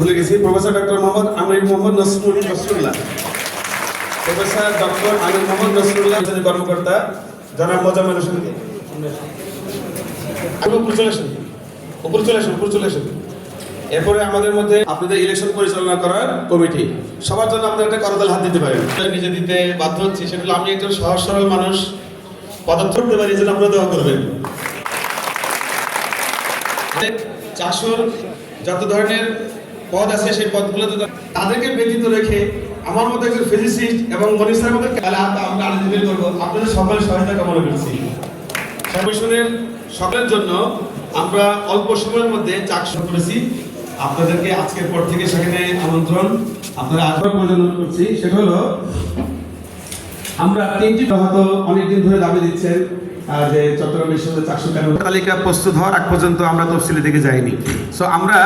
ভুলে গেছি, professor doctor Mohammad Amir Mohammad Nasrul Nasrullah. Professor doctor Amir Mohammad Nasrullah যিনি কর্মকর্তা, জনাব মোজাম্মেল উপরে চলে উপরে চলে উপরে চলে এরপরে আমাদের মধ্যে আপনাদের ইলেকশন পরিচালনা করার কমিটি। সবার জন্য আপনারা একটা করতাল হাত দিতে পারেন। নিজে দিতে বাধ্য হচ্ছি, সেটা হলো আমি একজন সহজ সরল মানুষ। পদার্থ করতে পারি জন্য আপনারা দোয়া করবেন। চাষর যত ধরনের পদ আছে সেই পদগুলো তাদেরকে ব্যতীত রেখে আমার মতো একজন ফিজিসিস্ট এবং মনীষার মতো খেলা আমরা আলোচনা করব। আপনাদের সকলের সহায়তা কামনা করছি। কমিশনের সকলের জন্য আমরা অল্প সময়ের মধ্যে চাক শুরু করেছি। আপনাদেরকে আজকের পর থেকে সেখানে আমন্ত্রণ আপনারা আসবার প্রয়োজন করছি। সেটা হলো আমরা তিনটি হয়তো অনেকদিন ধরে দাবি দিচ্ছেন যে চট্টগ্রাম বিশ্ববিদ্যালয় কেন? তালিকা প্রস্তুত হওয়ার আগ পর্যন্ত আমরা তফসিলি দিকে যাইনি। সো আমরা